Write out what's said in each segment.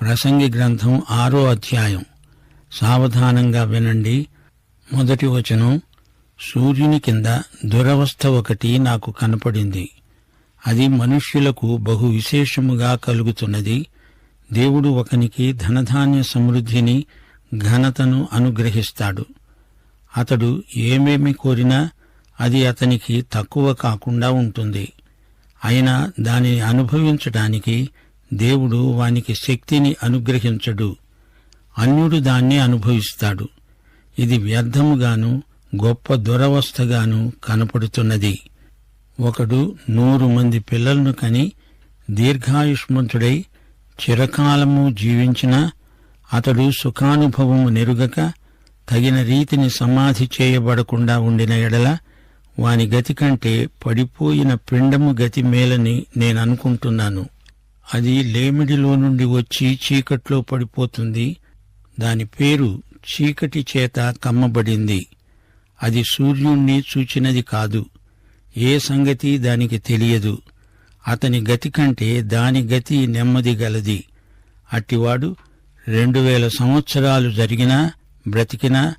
ప్రసంగి గ్రంథం ఆరో అధ్యాయం. సావధానంగా వినండి. మొదటి వచనం సూర్యుని కింద దురవస్థ ఒకటి నాకు కనపడింది. అది మనుష్యులకు బహు విశేషముగా కలుగుతున్నది. దేవుడు ఒకనికి ధనధాన్య సమృద్ధిని ఘనతను అనుగ్రహిస్తాడు. అతడు ఏమేమి కోరినా అది అతనికి తక్కువ కాకుండా ఉంటుంది. అయినా దానిని అనుభవించటానికి దేవుడు వానికి శక్తిని అనుగ్రహించడు. అన్యుడు దాన్ని అనుభవిస్తాడు. ఇది వ్యర్థముగాను గొప్ప దురవస్థగాను కనపడుతున్నది. ఒకడు నూరు మంది పిల్లలను కని దీర్ఘాయుష్మంతుడై చిరకాలము జీవించిన అతడు సుఖానుభవము నెరుగక తగిన రీతిని సమాధి చేయబడకుండా ఉండిన ఎడల వాని గతి కంటే పడిపోయిన పిండము గతి మేలని నేననుకుంటున్నాను. అది లేమిడిలో నుండి వచ్చి చీకట్లో పడిపోతుంది. దాని పేరు చీకటి చేత కమ్మబడింది. అది సూర్యుణ్ణి చూచినది కాదు. ఏ సంగతి దానికి తెలియదు. అతని గతి కంటే దాని గతి నెమ్మది గలది. అట్టివాడు రెండు వేల సంవత్సరాలు జరిగినా బ్రతికినా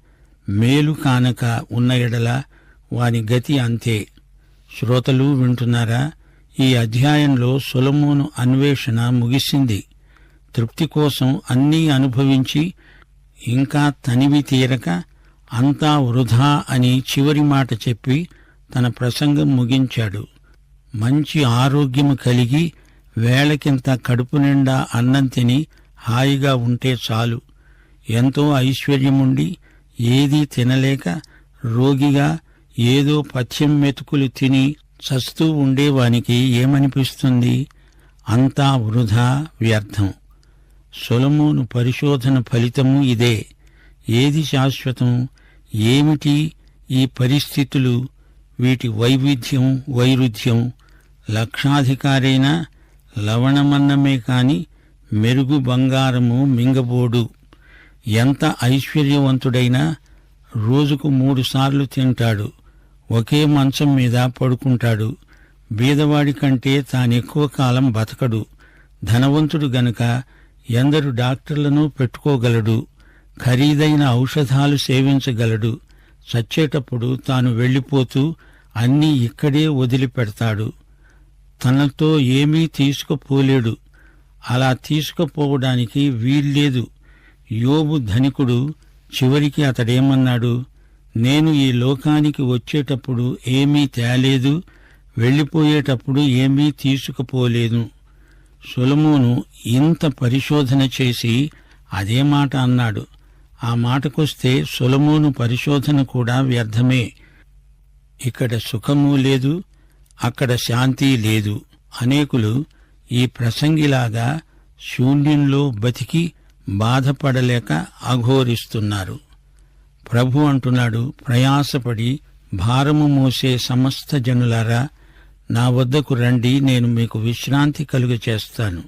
మేలు కానక ఉన్న ఎడల వాని గతి అంతే. శ్రోతలు వింటున్నారా? ఈ అధ్యాయంలో సొలమోను అన్వేషణ ముగిసింది. తృప్తి కోసం అన్నీ అనుభవించి ఇంకా తనివి తీరక అంతా వృధా అని చివరి మాట చెప్పి తన ప్రసంగం ముగించాడు. మంచి ఆరోగ్యము కలిగి వేళకింత కడుపు నిండా అన్నం తిని హాయిగా ఉంటే చాలు. ఎంతో ఐశ్వర్యముండి ఏదీ తినలేక రోగిగా ఏదో పథ్యం మెతుకులు తిని చస్తూ ఉండేవానికి ఏమనిపిస్తుంది? అంతా వృధా వ్యర్థం. సొలమోను పరిశోధన ఫలితము ఇదే. ఏది శాశ్వతం? ఏమిటి ఈ పరిస్థితులు? వీటి వైవిధ్యం వైరుధ్యం. లక్షాధికారైన లవణమన్నమే కాని మెరుగు బంగారము మింగబోడు. ఎంత ఐశ్వర్యవంతుడైనా రోజుకు మూడుసార్లు తింటాడు. ఒకే మంచం మీద పడుకుంటాడు. బీదవాడి కంటే తానెక్కువ కాలం బతకడు. ధనవంతుడు గనుక ఎందరు డాక్టర్లను పెట్టుకోగలడు. ఖరీదైన ఔషధాలు సేవించగలడు. చచ్చేటప్పుడు తాను వెళ్ళిపోతూ అన్నీ ఇక్కడే వదిలిపెడతాడు. తనతో ఏమీ తీసుకుపోలేడు. అలా తీసుకుపోవడానికి వీల్లేదు. యోబు ధనికుడు చివరికి అతడేమన్నాడు? నేను ఈ లోకానికి వచ్చేటప్పుడు ఏమీ తేలేదు వెళ్ళిపోయేటప్పుడు ఏమీ తీసుకుపోలేదు. సులమోను ఇంత పరిశోధన చేసి అదే మాట అన్నాడు. ఆ మాటకొస్తే సులమోను పరిశోధన కూడా వ్యర్థమే. ఇక్కడ సుఖము లేదు అక్కడ శాంతి లేదు. అనేకులు ఈ ప్రసంగిలాగా శూన్యంలో బతికి బాధపడలేక అఘోరిస్తున్నారు. ప్రభు అంటున్నాడు ప్రయాసపడి భారము మోసే సమస్త జనులారా నా వద్దకు రండి నేను మీకు విశ్రాంతి కలుగ చేస్తాను.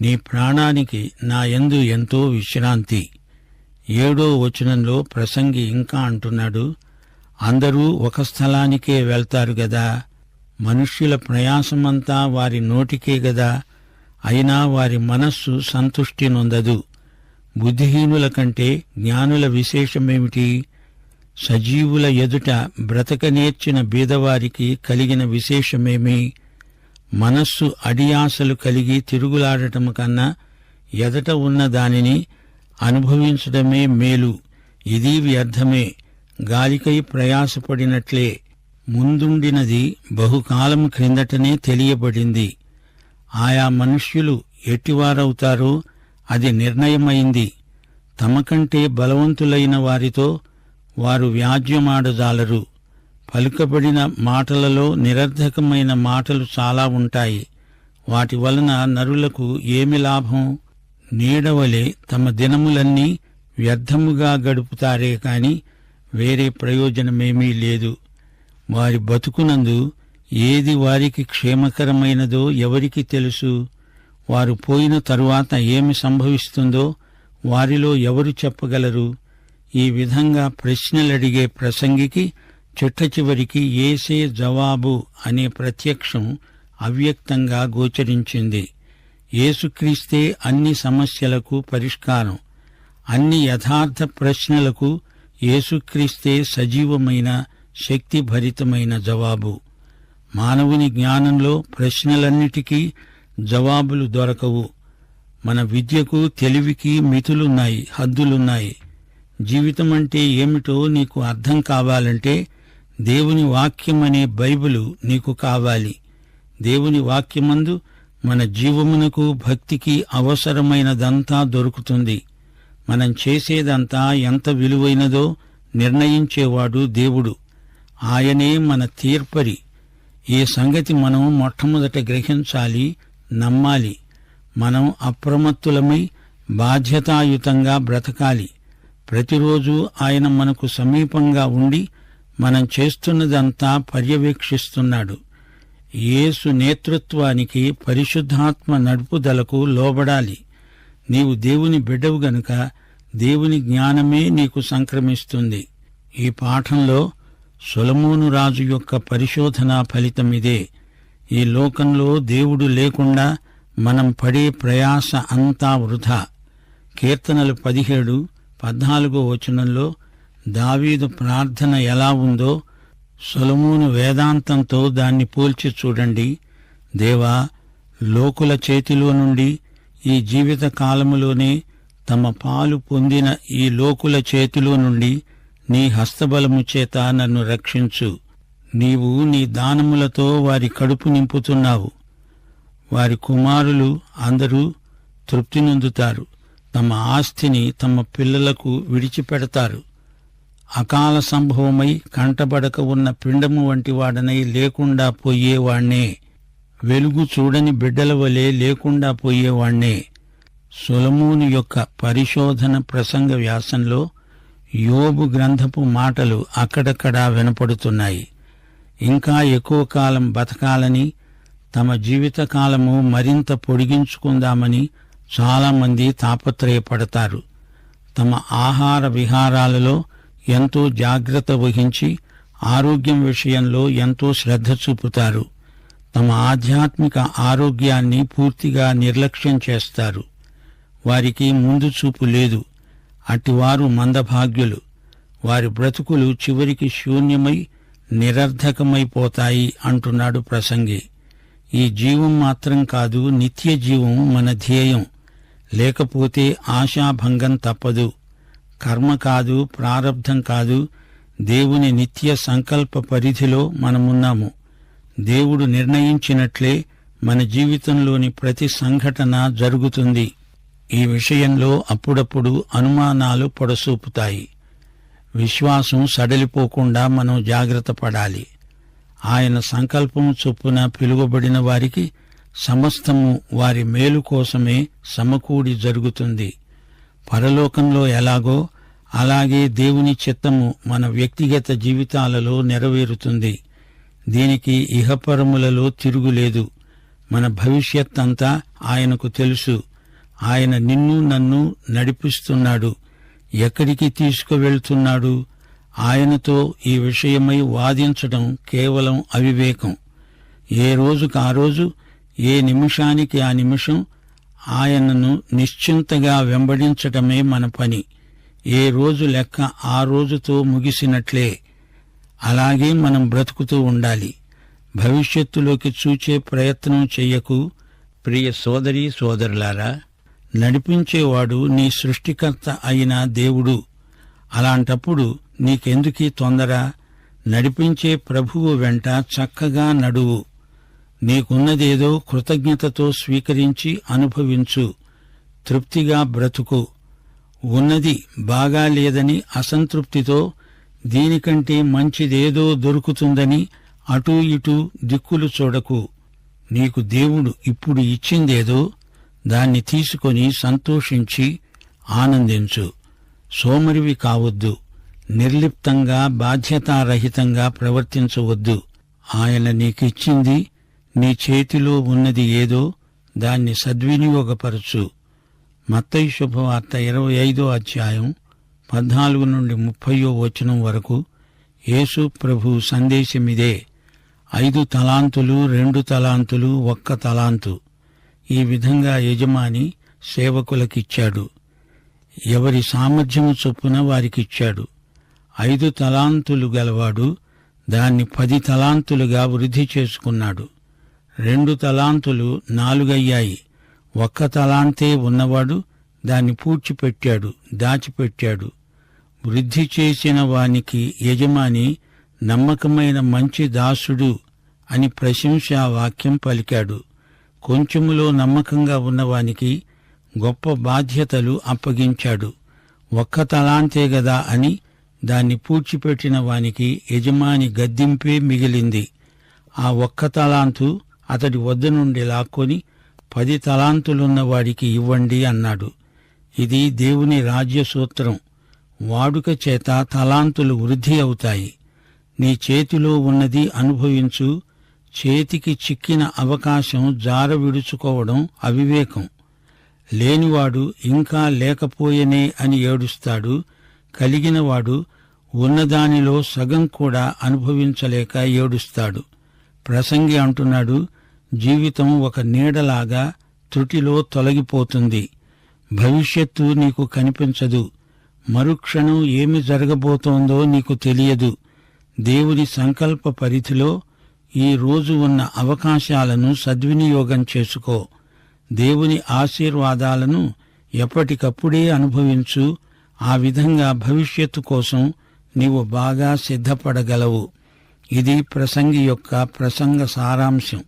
నీ ప్రాణానికి నా యందు ఎంతో విశ్రాంతి. ఏడో వచనంలో ప్రసంగి ఇంకా అంటున్నాడు అందరూ ఒక స్థలానికే వెళ్తారు గదా మనుష్యుల ప్రయాసమంతా వారి నోటికే గదా అయినా వారి మనస్సు సంతుష్టి నొందదు. బుద్ధిహీనుల కంటే జ్ఞానుల విశేషమేమిటి? సజీవుల ఎదుట బ్రతక నేర్చిన బీదవారికి కలిగిన విశేషమేమి? మనస్సు అడియాసలు కలిగి తిరుగులాడటం కన్నా ఎదట ఉన్న దానిని అనుభవించడమే మేలు. ఇది వ్యర్థమే. గాలికై ప్రయాసపడినట్లే. ముందుండినది బహుకాలం క్రిందటనే తెలియబడింది. ఆయా మనుష్యులు ఎట్టివారవుతారో అది నిర్ణయమైంది. తమకంటే బలవంతులైన వారితో వారు వ్యాజ్యమాడజాలరు. పలుకబడిన మాటలలో నిరర్ధకమైన మాటలు చాలా ఉంటాయి. వాటి వలన నరులకు ఏమి లాభం? నీడవలే తమ దినములన్నీ వ్యర్థముగా గడుపుతారే కాని వేరే ప్రయోజనమేమీ లేదు. వారి బతుకునందు ఏది వారికి క్షేమకరమైనదో ఎవరికి తెలుసు? వారు పోయిన తరువాత ఏమి సంభవిస్తుందో వారిలో ఎవరు చెప్పగలరు? ఈ విధంగా ప్రశ్నలడిగే ప్రసంగికి చిట్ట చివరికి ఏసే జవాబు అనే ప్రత్యక్షం అవ్యక్తంగా గోచరించింది. యేసుక్రీస్తే అన్ని సమస్యలకు పరిష్కారం. అన్ని యథార్థ ప్రశ్నలకు యేసుక్రీస్తే సజీవమైన శక్తిభరితమైన జవాబు. మానవుని జ్ఞానంలో ప్రశ్నలన్నిటికీ జవాబులు దొరకవు. మన విద్యకు తెలివికి మితులున్నాయి హద్దులున్నాయి. జీవితం అంటే ఏమిటో నీకు అర్థం కావాలంటే దేవుని వాక్యమనే బైబిలు నీకు కావాలి. దేవుని వాక్యమందు మన జీవమునకు భక్తికి అవసరమైనదంతా దొరుకుతుంది. మనం చేసేదంతా ఎంత విలువైనదో నిర్ణయించేవాడు దేవుడు. ఆయనే మన తీర్పరి. ఈ సంగతి మనం మొట్టమొదట గ్రహించాలి. నమ్మాలి. మనం అప్రమత్తులమై బాధ్యతాయుతంగా బ్రతకాలి. ప్రతిరోజు ఆయన మనకు సమీపంగా ఉండి మనం చేస్తున్నదంతా పర్యవేక్షిస్తున్నాడు. యేసు నేతృత్వానికి పరిశుద్ధాత్మ నడుపుదలకు లోబడాలి. నీవు దేవుని బిడ్డవు గనుక దేవుని జ్ఞానమే నీకు సంక్రమిస్తుంది. ఈ పాఠంలో సొలమోను రాజు యొక్క పరిశోధన ఫలితమిదే. ఈ లోకంలో దేవుడు లేకుండా మనం పడే ప్రయాస అంతా వృధా. కీర్తనలు పదిహేడు పద్నాలుగో వచనంలో దావీదు ప్రార్థన ఎలా ఉందో సొలమూను వేదాంతంతో దాన్ని పోల్చి చూడండి. దేవా లోకుల చేతిలో నుండి ఈ జీవిత కాలములోనే తమ పాలు పొందిన ఈ లోకుల చేతిలో నుండి నీ హస్తబలము చేత నన్ను రక్షించు. నీవు నీ దానములతో వారి కడుపు నింపుతున్నావు. వారి కుమారులు అందరూ తృప్తి నొందుతారు. తమ ఆస్తిని తమ పిల్లలకు విడిచిపెడతారు. అకాల సంభవమై కంటబడక ఉన్న పిండము వంటి వాడనై లేకుండా పోయేవాణ్ణే. వెలుగు చూడని బిడ్డల వలె లేకుండా పోయేవాణ్ణే. సొలమూని యొక్క పరిశోధన ప్రసంగ వ్యాసంలో యోబు గ్రంథపు మాటలు అక్కడక్కడా వినపడుతున్నాయి. ఇంకా ఎక్కువ కాలం బతకాలని తమ జీవితకాలము మరింత పొడిగించుకుందామని చాలామంది తాపత్రయపడతారు. తమ ఆహార విహారాలలో ఎంతో జాగ్రత్త వహించి ఆరోగ్యం విషయంలో ఎంతో శ్రద్ధ చూపుతారు. తమ ఆధ్యాత్మిక ఆరోగ్యాన్ని పూర్తిగా నిర్లక్ష్యం చేస్తారు. వారికి ముందు చూపు లేదు. అటివారు మందభాగ్యులు. వారి బ్రతుకులు చివరికి శూన్యమై నిరర్ధకమైపోతాయి అంటున్నాడు ప్రసంగి. ఈ జీవం మాత్రం కాదు నిత్య జీవం మన ధ్యేయం. లేకపోతే ఆశాభంగం తప్పదు. కర్మ కాదు ప్రారబ్ధం కాదు దేవుని నిత్య సంకల్ప పరిధిలో మనమున్నాము. దేవుడు నిర్ణయించినట్లే మన జీవితంలోని ప్రతి సంఘటన జరుగుతుంది. ఈ విషయంలో అప్పుడప్పుడు అనుమానాలు పొడసూపుతాయి. విశ్వాసం సడలిపోకుండా మనం జాగ్రత్త పడాలి. ఆయన సంకల్పం చొప్పున పిలువబడిన వారికి సమస్తము వారి మేలు కోసమే సమకూడి జరుగుతుంది. పరలోకంలో ఎలాగో అలాగే దేవుని చిత్తము మన వ్యక్తిగత జీవితాలలో నెరవేరుతుంది. దీనికి ఇహపరములలో తిరుగులేదు మన భవిష్యత్ అంతా ఆయనకు తెలుసు. ఆయన నిన్ను నన్ను నడిపిస్తున్నాడు. ఎక్కడికి తీసుకువెళ్తున్నాడు? ఆయనతో ఈ విషయమై వాదించడం కేవలం అవివేకం. ఏ రోజుకు ఆ రోజు ఏ నిమిషానికి ఆ నిమిషం ఆయనను నిశ్చింతగా వెంబడించటమే మన పని. ఏ రోజు లెక్క ఆ రోజుతో ముగిసినట్లే. అలాగే మనం బ్రతుకుతూ ఉండాలి. భవిష్యత్తులోకి చూచే ప్రయత్నం చెయ్యకు. ప్రియ సోదరి సోదరులారా నడిపించేవాడు నీ సృష్టికర్త అయిన దేవుడు. అలాంటప్పుడు నీకెందుకీ తొందర? నడిపించే ప్రభువు వెంట చక్కగా నడువు. నీకున్నదేదో కృతజ్ఞతతో స్వీకరించి అనుభవించు. తృప్తిగా బ్రతుకు. ఉన్నది బాగా లేదని అసంతృప్తితో దీనికంటే మంచిదేదో దొరుకుతుందని అటూ ఇటూ దిక్కులు చూడకు. నీకు దేవుడు ఇప్పుడు ఇచ్చిందేదో దాన్ని తీసుకొని సంతోషించి ఆనందించు. సోమరివి కావద్దు. నిర్లిప్తంగా బాధ్యతారహితంగా ప్రవర్తించవద్దు. ఆయన నీకిచ్చింది నీ చేతిలో ఉన్నది ఏదో దాన్ని సద్వినియోగపరచు. మత్తయి శుభవార్త ఇరవై ఐదో అధ్యాయం పద్నాలుగు నుండి ముప్పయో వచనం వరకు యేసు ప్రభు సందేశమిదే. ఐదు తలాంతులు రెండు తలాంతులు ఒక్క తలాంతు. ఈ విధంగా యజమాని సేవకులకిచ్చాడు. ఎవరి సామర్థ్యము చొప్పున వారికిచ్చాడు. ఐదు తలాంతులు గలవాడు దాన్ని పది తలాంతులుగా వృద్ధి చేసుకున్నాడు. రెండు తలాంతులు నాలుగయ్యాయి. ఒక్క తలాంతే ఉన్నవాడు దాన్ని పూడ్చిపెట్టాడు దాచిపెట్టాడు. వృద్ధి చేసిన వానికి యజమాని నమ్మకమైన మంచి దాసుడు అని ప్రశంసా వాక్యం పలికాడు. కొంచెములో నమ్మకంగా ఉన్నవానికి గొప్ప బాధ్యతలు అప్పగించాడు. ఒక్క తలాంతే గదా అని దాన్ని పూడ్చిపెట్టిన వానికి యజమాని గద్దింపే మిగిలింది. ఆ ఒక్క తలాంతు అతడి వద్ద నుండి లాక్కొని పది తలాంతులున్న వాడికి ఇవ్వండి అన్నాడు. ఇది దేవుని రాజ్య సూత్రం వాడుక చేత తలాంతులు వృద్ధి అవుతాయి. నీ చేతిలో ఉన్నది అనుభవించు చేతికి చిక్కిన అవకాశం జార విడుచుకోవడం అవివేకం. లేనివాడు ఇంకా లేకపోయెనే అని ఏడుస్తాడు. కలిగినవాడు ఉన్నదానిలో సగం కూడా అనుభవించలేక ఏడుస్తాడు. ప్రసంగి అంటున్నాడు జీవితం ఒక నీడలాగా త్రుటిలో తొలగిపోతుంది. భవిష్యత్తు నీకు కనిపించదు. మరుక్షణం ఏమి జరగబోతోందో నీకు తెలియదు. దేవుని సంకల్ప పరిధిలో ఈ రోజు ఉన్న అవకాశాలను సద్వినియోగం చేసుకో. దేవుని ఆశీర్వాదాలను ఎప్పటికప్పుడే అనుభవించు. ఆ విధంగా భవిష్యత్తు కోసం నీవు బాగా సిద్ధపడగలవు. ఇది ప్రసంగి యొక్క ప్రసంగ సారాంశం.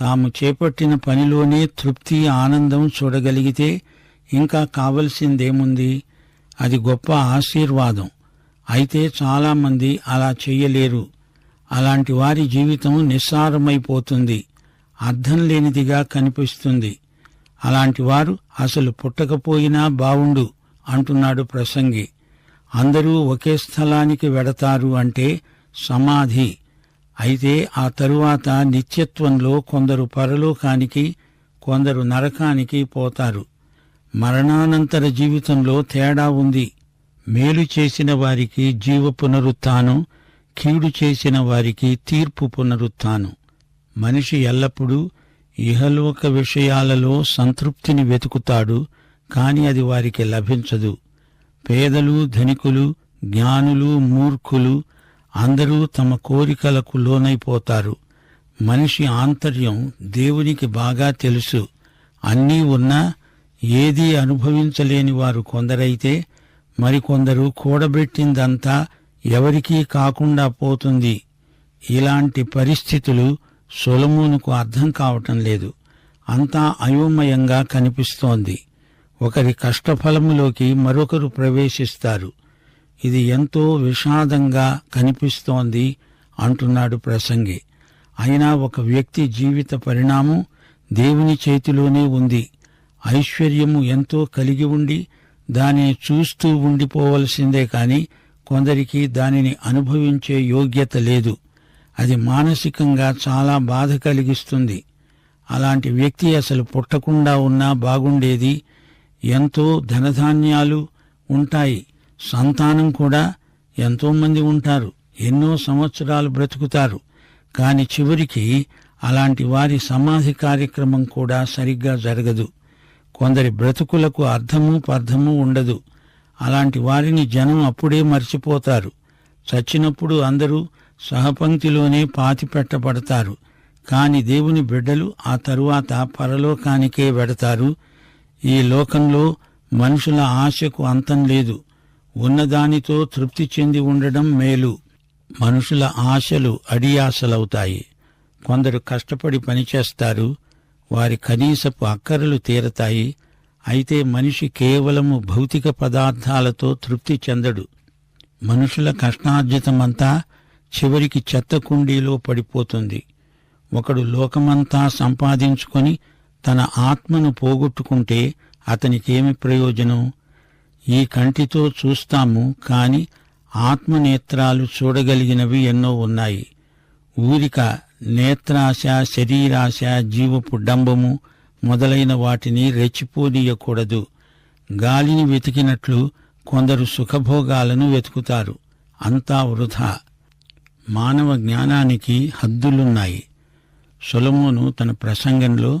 తాము చేపట్టిన పనిలోనే తృప్తి ఆనందం చూడగలిగితే ఇంకా కావలసిందేముంది? అది గొప్ప ఆశీర్వాదం. అయితే చాలామంది అలా చెయ్యలేరు అలాంటి వారి జీవితం నిస్సారమైపోతుంది. అర్థం లేనిదిగా కనిపిస్తుంది. అలాంటి వారు అసలు పుట్టకపోయినా బావుండు అంటున్నాడు ప్రసంగి. అందరూ ఒకే స్థలానికి వెడతారు అంటే సమాధి. అయితే ఆ తరువాత నిత్యత్వంలో కొందరు పరలోకానికి కొందరు నరకానికి పోతారు. మరణానంతర జీవితంలో తేడా ఉంది. మేలు చేసిన వారికి జీవ పునరుత్థానం కీడు చేసిన వారికి తీర్పు పునరుత్తాను. మనిషి ఎల్లప్పుడూ ఇహలోక విషయాలలో సంతృప్తిని వెతుకుతాడు కాని అది వారికి లభించదు. పేదలు ధనికులు జ్ఞానులు మూర్ఖులు అందరూ తమ కోరికలకు లోనైపోతారు. మనిషి ఆంతర్యం దేవునికి బాగా తెలుసు. అన్నీ ఉన్నా ఏదీ అనుభవించలేని వారు కొందరైతే మరికొందరు కూడబెట్టిందంతా ఎవరికీ కాకుండా పోతుంది. ఇలాంటి పరిస్థితులు సొలమూనుకు అర్థం కావటం లేదు. అంతా అయోమయంగా కనిపిస్తోంది. ఒకరి కష్టఫలములోకి మరొకరు ప్రవేశిస్తారు. ఇది ఎంతో విషాదంగా కనిపిస్తోంది అంటున్నాడు ప్రసంగి. అయినా ఒక వ్యక్తి జీవిత పరిణామం దేవుని చేతిలోనే ఉంది. ఐశ్వర్యము ఎంతో కలిగి ఉండి దాన్ని చూస్తూ ఉండిపోవలసిందే కానీ కొందరికి దానిని అనుభవించే యోగ్యత లేదు. అది మానసికంగా చాలా బాధ కలిగిస్తుంది. అలాంటి వ్యక్తి అసలు పుట్టకుండా ఉన్నా బాగుండేది. ఎంతో ధనధాన్యాలు ఉంటాయి. సంతానం కూడా ఎంతోమంది ఉంటారు. ఎన్నో సంవత్సరాలు బ్రతుకుతారు. కాని చివరికి అలాంటి వారి సమాధి కార్యక్రమం కూడా సరిగ్గా జరగదు. కొందరి బ్రతుకులకు అర్థము పర్థము ఉండదు. అలాంటి వారిని జనం అప్పుడే మర్చిపోతారు. చచ్చినప్పుడు అందరూ సహపంక్తిలోనే పాతి పెట్టబడతారు కాని దేవుని బిడ్డలు ఆ తరువాత పరలోకానికే వెడతారు. ఈ లోకంలో మనుషుల ఆశకు అంతం లేదు. ఉన్నదానితో తృప్తి చెంది ఉండడం మేలు. మనుషుల ఆశలు అడియాసలవుతాయి. కొందరు కష్టపడి పనిచేస్తారు. వారి కనీసపు అక్కరలు తీరతాయి. అయితే మనిషి కేవలము భౌతిక పదార్థాలతో తృప్తి చెందడు. మనుషుల కష్టార్జితమంతా చివరికి చెత్త కుండీలో పడిపోతుంది. ఒకడు లోకమంతా సంపాదించుకొని తన ఆత్మను పోగొట్టుకుంటే అతనికేమి ప్రయోజనం? ఈ కంటితో చూస్తాము కాని ఆత్మనేత్రాలు చూడగలిగినవి ఎన్నో ఉన్నాయి. ఊరిక నేత్రాశ శరీరాశ జీవపు డంబము మొదలైన వాటిని రెచ్చిపోనీయకూడదు. గాలిని వెతికినట్లు కొందరు సుఖభోగాలను వెతుకుతారు. అంతా వృధా. మానవ జ్ఞానానికి హద్దులున్నాయి. సొలమోను తన ప్రసంగంలో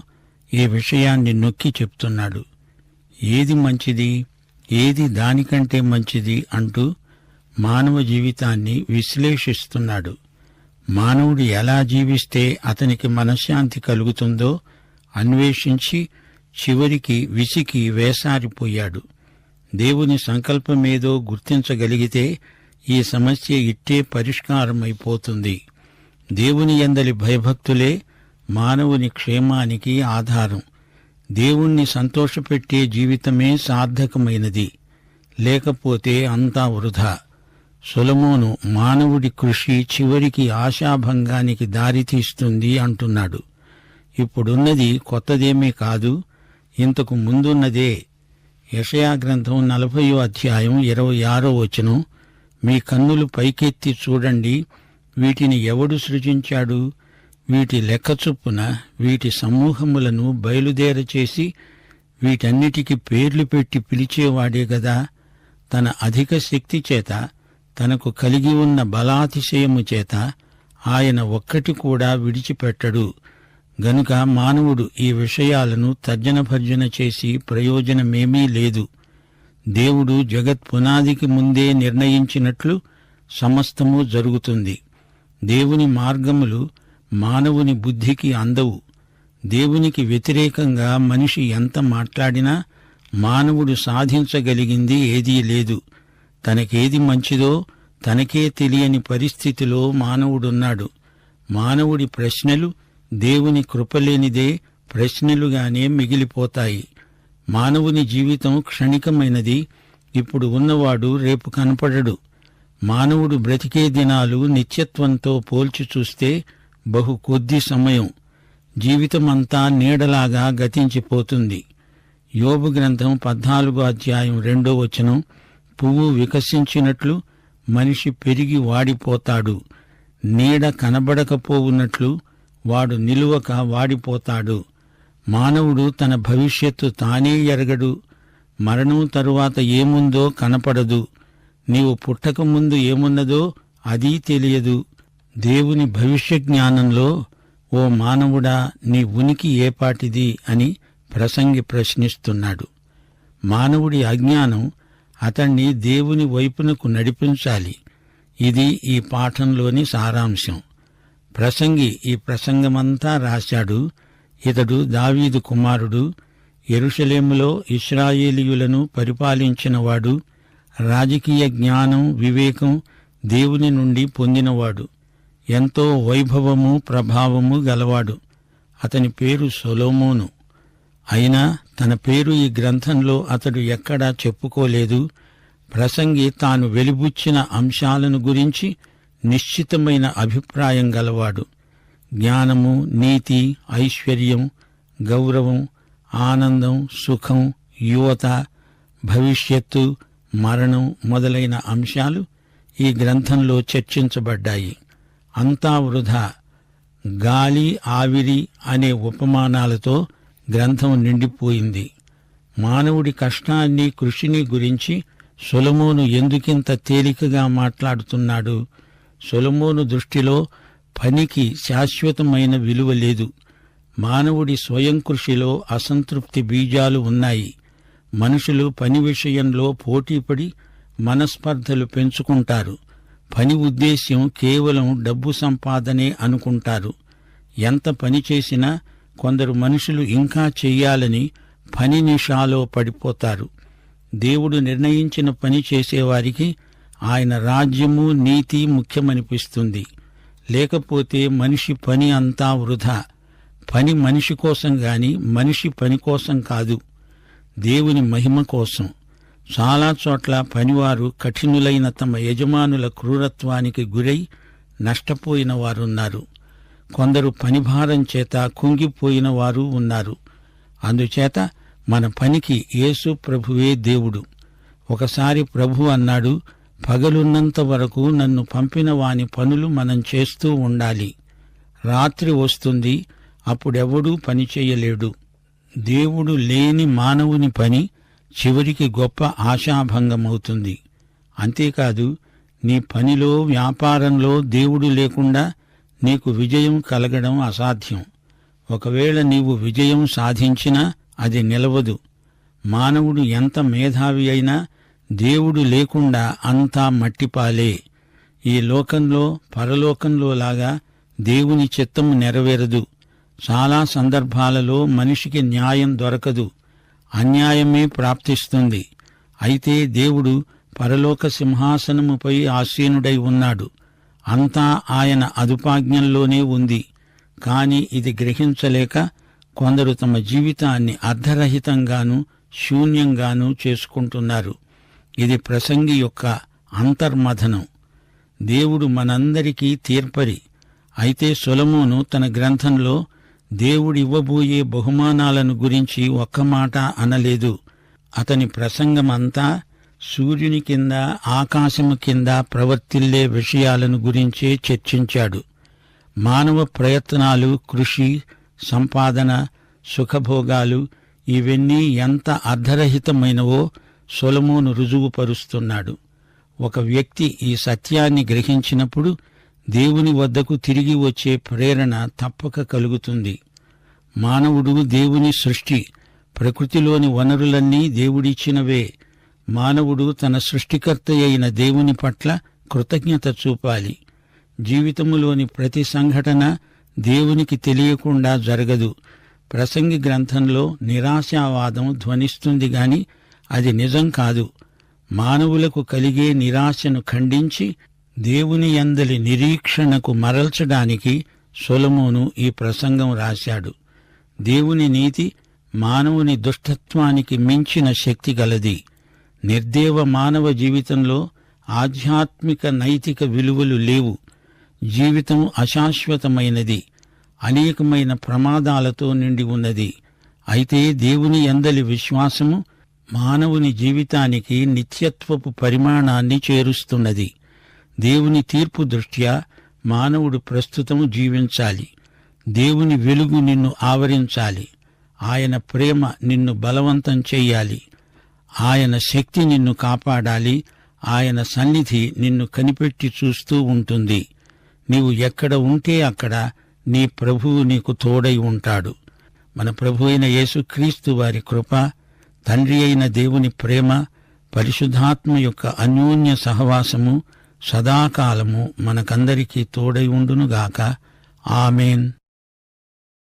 ఈ విషయాన్ని నొక్కి చెప్తున్నాడు. ఏది మంచిది? ఏది దానికంటే మంచిది? అంటూ మానవ జీవితాన్ని విశ్లేషిస్తున్నాడు. మానవుడు ఎలా జీవిస్తే అతనికి మనశ్శాంతి కలుగుతుందో అన్వేషించి చివరికి విసికి వేసారిపోయాడు. దేవుని సంకల్పమేదో గుర్తించగలిగితే ఈ సమస్య ఇట్టే పరిష్కారమైపోతుంది. దేవుని ఎందలి భయభక్తులే మానవుని క్షేమానికి ఆధారం. దేవుణ్ణి సంతోషపెట్టే జీవితమే సార్థకమైనది. లేకపోతే అంతా వృధా. సొలమోను మానవుడి కృషి చివరికి ఆశాభంగానికి దారితీస్తుంది అంటున్నాడు. ఇప్పుడున్నది కొత్తదేమీ కాదు. ఇంతకు ముందున్నదే. యషయా గ్రంథం నలభయో అధ్యాయం ఇరవై ఆరో వచనం. మీ కన్నులు పైకెత్తి చూడండి. వీటిని ఎవడు సృజించాడు? వీటి లెక్క చొప్పున వీటి సమూహములను బయలుదేర చేసి వీటన్నిటికీ పేర్లు పెట్టి పిలిచేవాడే గదా. తన అధిక శక్తి చేత తనకు కలిగి ఉన్న బలాతిశయము చేత ఆయన ఒక్కటి కూడా విడిచిపెట్టడు. గనుక మానవుడు ఈ విషయాలను తర్జనభర్జన చేసి ప్రయోజనమేమీ లేదు. దేవుడు జగత్ పునాదికి ముందే నిర్ణయించినట్లు సమస్తము జరుగుతుంది. దేవుని మార్గములు మానవుని బుద్ధికి అందవు. దేవునికి వ్యతిరేకంగా మనిషి ఎంత మాట్లాడినా మానవుడు సాధించగలిగింది ఏదీ లేదు. తనకేది మంచిదో తనకే తెలియని పరిస్థితిలో మానవుడున్నాడు. మానవుడి ప్రశ్నలు దేవుని కృపలేనిదే ప్రశ్నలుగానే మిగిలిపోతాయి. మానవుని జీవితం క్షణికమైనది. ఇప్పుడు ఉన్నవాడు రేపు కనపడడు. మానవుడు బ్రతికే దినాలు నిత్యత్వంతో పోల్చి చూస్తే బహు కొద్ది సమయం. జీవితమంతా నీడలాగా గతించిపోతుంది. యోబు గ్రంథం పద్నాలుగో అధ్యాయం రెండో వచనం పువ్వు వికసించినట్లు మనిషి పెరిగి వాడిపోతాడు. నీడ కనబడకపోవున్నట్లు వాడు నిలువక వాడిపోతాడు. మానవుడు తన భవిష్యత్తు తానే ఎరగడు. మరణం తరువాత ఏముందో కనపడదు. నీవు పుట్టక ముందు ఏమున్నదో అదీ తెలియదు. దేవుని భవిష్య జ్ఞానంలో ఓ మానవుడా నీ ఉనికి ఏపాటిది అని ప్రసంగి ప్రశ్నిస్తున్నాడు. మానవుడి అజ్ఞానం అతణ్ణి దేవుని వైపునకు నడిపించాలి. ఇది ఈ పాఠంలోని సారాంశం. ప్రసంగి ఈ ప్రసంగమంతా రాశాడు. ఇతడు దావీదు కుమారుడు. ఎరుషలేములో ఇస్రాయేలీయులను పరిపాలించినవాడు. రాజకీయ జ్ఞానం వివేకం దేవుని నుండి పొందినవాడు. ఎంతో వైభవము ప్రభావము గలవాడు. అతని పేరు సొలోమోను. అయినా తన పేరు ఈ గ్రంథంలో అతడు ఎక్కడా చెప్పుకోలేదు. ప్రసంగి తాను వెలిబుచ్చిన అంశాలను గురించి నిశ్చితమైన అభిప్రాయం గలవాడు. జ్ఞానము నీతి ఐశ్వర్యం గౌరవం ఆనందం సుఖం యువత భవిష్యత్తు మరణం మొదలైన అంశాలు ఈ గ్రంథంలో చర్చించబడ్డాయి. అంతా వృధా. గాలి ఆవిరి అనే ఉపమానాలతో గ్రంథం నిండిపోయింది. మానవుడి కష్టాన్ని కృషిని గురించి సొలమోను ఎందుకింత తేలికగా మాట్లాడుతున్నాడు? సొలమోను దృష్టిలో పనికి శాశ్వతమైన విలువ లేదు. మానవుడి స్వయం కృషిలో అసంతృప్తి బీజాలు ఉన్నాయి. మనుషులు పని విషయంలో పోటీపడి మనస్పర్ధలు పెంచుకుంటారు. పని ఉద్దేశ్యం కేవలం డబ్బు సంపాదనే అనుకుంటారు. ఎంత పని చేసినా కొందరు మనుషులు ఇంకా చెయ్యాలని పని నిషాలో పడిపోతారు. దేవుడు నిర్ణయించిన పని చేసేవారికి ఆయన రాజ్యము నీతి ముఖ్యమనిపిస్తుంది. లేకపోతే మనిషి పని అంతా వృధా. పని మనిషి కోసం గాని మనిషి పని కోసం కాదు. దేవుని మహిమ కోసం. చాలా చోట్ల పనివారు కఠినులైన తమ యజమానుల క్రూరత్వానికి గురై నష్టపోయిన వారున్నారు. కొందరు పనిభారం చేత కుంగిపోయిన వారు ఉన్నారు. అందుచేత మన పనికి యేసు ప్రభువే దేవుడు. ఒకసారి ప్రభు అన్నాడు పగలున్నంత వరకు నన్ను పంపిన వాని పనులు మనం చేస్తూ ఉండాలి. రాత్రి వస్తుంది అప్పుడెవడూ పని చేయలేడు. దేవుడు లేని మానవుని పని చివరికి గొప్ప ఆశాభంగమవుతుంది. అంతేకాదు నీ పనిలో వ్యాపారంలో దేవుడు లేకుండా నీకు విజయం కలగడం అసాధ్యం. ఒకవేళ నీవు విజయం సాధించినా అది నిలవదు. మానవుడు ఎంత మేధావి అయినా దేవుడు లేకుండా అంతా మట్టిపాలే. ఈ లోకంలో పరలోకంలో లాగా దేవుని చిత్తము నెరవేరదు. చాలా సందర్భాలలో మనిషికి న్యాయం దొరకదు. అన్యాయమే ప్రాప్తిస్తుంది. అయితే దేవుడు పరలోక సింహాసనముపై ఆసీనుడై ఉన్నాడు. అంతా ఆయన అదుపాజ్ఞంలోనే ఉంది. కాని ఇది గ్రహించలేక కొందరు తమ జీవితాన్ని అర్ధరహితంగాను శూన్యంగాను చేసుకుంటున్నారు. ఇది ప్రసంగి యొక్క అంతర్మథనం. దేవుడు మనందరికీ తీర్పరి. అయితే సొలమోను తన గ్రంథంలో దేవుడివ్వబోయే బహుమానాలను గురించి ఒక్క మాట అనలేదు. అతని ప్రసంగమంతా సూర్యుని కింద ఆకాశము కింద ప్రవర్తిల్లే విషయాలను గురించే చర్చించాడు. మానవ ప్రయత్నాలు కృషి సంపాదన సుఖభోగాలు ఇవన్నీ ఎంత అర్ధరహితమైనవో సొలమోను రుజువుపరుస్తున్నాడు. ఒక వ్యక్తి ఈ సత్యాన్ని గ్రహించినప్పుడు దేవుని వద్దకు తిరిగి వచ్చే ప్రేరణ తప్పక కలుగుతుంది. మానవుడు దేవుని సృష్టి ప్రకృతిలోని వనరులన్నీ దేవుడిచ్చినవే. మానవుడు తన సృష్టికర్త అయిన దేవుని పట్ల కృతజ్ఞత చూపాలి. జీవితములోని ప్రతి సంఘటన దేవునికి తెలియకుండా జరగదు. ప్రసంగి గ్రంథంలో నిరాశావాదం ధ్వనిస్తుంది గాని అది నిజం కాదు. మానవులకు కలిగే నిరాశను ఖండించి దేవుని ఎందలి నిరీక్షణకు మరల్చడానికి సొలమోను ఈ ప్రసంగం రాశాడు. దేవుని నీతి మానవుని దుష్టత్వానికి మించిన శక్తి గలది. నిర్దేవ మానవ జీవితంలో ఆధ్యాత్మిక నైతిక విలువలు లేవు. జీవితం అశాశ్వతమైనది. అనేకమైన ప్రమాదాలతో నిండి ఉన్నది. అయితే దేవుని ఎందలి విశ్వాసము మానవుని జీవితానికి నిత్యత్వపు పరిమాణాన్ని చేరుస్తున్నది. దేవుని తీర్పు దృష్ట్యా మానవుడు ప్రస్తుతం జీవించాలి. దేవుని వెలుగు నిన్ను ఆవరించాలి. ఆయన ప్రేమ నిన్ను బలవంతం చెయ్యాలి ఆయన శక్తి నిన్ను కాపాడాలి. ఆయన సన్నిధి నిన్ను కనిపెట్టి చూస్తూ ఉంటుంది. నీవు ఎక్కడ ఉంటే అక్కడ నీ ప్రభువు నీకు తోడై ఉంటాడు. మన ప్రభు అయిన యేసుక్రీస్తు వారి కృప తండ్రి అయిన దేవుని ప్రేమ పరిశుద్ధాత్మ యొక్క అన్యోన్య సహవాసము సదాకాలము మనకందరికీ తోడై ఉండునుగాక. ఆమెన్.